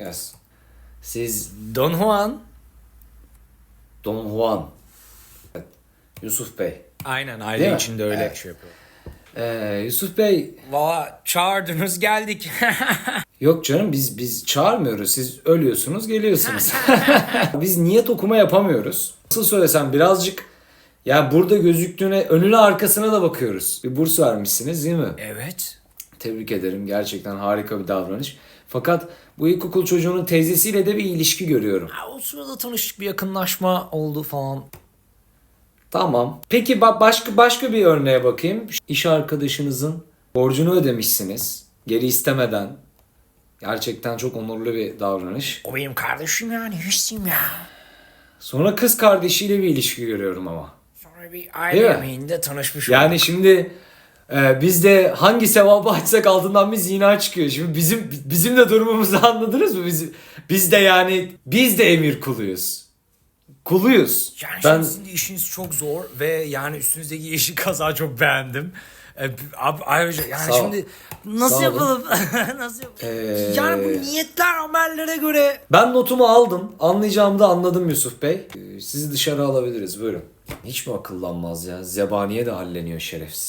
Yes. Siz Don Juan. Don Juan. Evet. Yusuf Bey. Aynen Değil aile mi? içinde öyle Evet. şey yapıyor. Ee, Yusuf Bey Valla çağırdınız geldik. yok canım biz biz çağırmıyoruz. Siz ölüyorsunuz geliyorsunuz. biz niyet okuma yapamıyoruz. Nasıl söylesem birazcık ya burada gözüktüğüne önüne arkasına da bakıyoruz. Bir burs vermişsiniz değil mi? evet. Tebrik ederim. Gerçekten harika bir davranış. Fakat bu ilkokul çocuğunun teyzesiyle de bir ilişki görüyorum. Ha, o sırada tanıştık bir yakınlaşma oldu falan. Tamam. Peki ba- başka başka bir örneğe bakayım. İş arkadaşınızın borcunu ödemişsiniz. Geri istemeden. Gerçekten çok onurlu bir davranış. O benim kardeşim yani hüsnüm ya. Sonra kız kardeşiyle bir ilişki görüyorum ama. Sonra bir aile yemeğinde tanışmış Yani şimdi e, biz de hangi sevabı açsak altından bir zina çıkıyor. Şimdi bizim bizim de durumumuzu anladınız mı? Biz, biz de yani biz de emir kuluyuz. Kuluyuz. Yani ben sizin de işiniz çok zor ve yani üstünüzdeki yeşil kaza çok beğendim. Ee, ayrıca yani şimdi nasıl yapalım? nasıl yapalım? Ee, Yani bu niyetler amellere göre Ben notumu aldım. Anlayacağımı da anladım Yusuf Bey. Ee, Sizi dışarı alabiliriz. Buyurun. Hiç mi akıllanmaz ya? Zebaniye de halleniyor şerefsiz.